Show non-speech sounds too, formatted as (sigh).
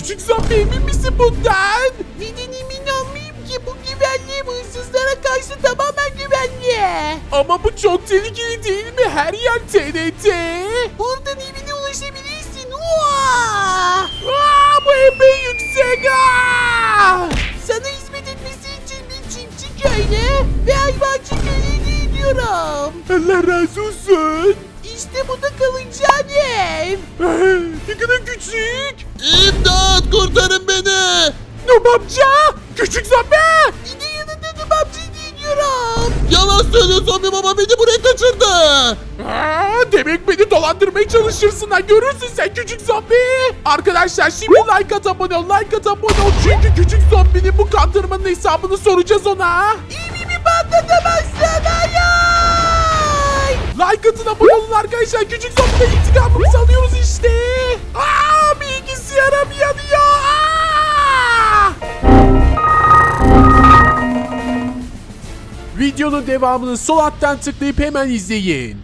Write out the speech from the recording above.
küçük zombi emin misin bundan? Neden emin olmayayım ki bu güvenli bu hırsızlara karşı tamamen güvenli. Ama bu çok tehlikeli değil mi? Her yer TNT. Buradan evine ulaşabilirsin. Uaa! Aa, bu epey yüksek. Aa! Sana hizmet etmesi için bir çiftçi köylü ve hayvancı köylü gidiyorum. Allah razı olsun. İşte bu da kalacağın ev. (laughs) Ne kadar küçük. Kurtarın beni. Nob amca. Küçük zombi. De yanında Nubamcı gidiyorum. Yalan söylüyor zombi baba beni buraya kaçırdı. Aa, demek beni dolandırmaya çalışırsın ha görürsün sen küçük zombi. Arkadaşlar şimdi like at abone ol like at abone ol çünkü küçük zombinin bu kandırmanın hesabını soracağız ona. İvimi patlatamazsın hayır. Like atın abone olun arkadaşlar küçük zombiden intikamımızı alıyoruz işte. Videonun devamını sol alttan tıklayıp hemen izleyin.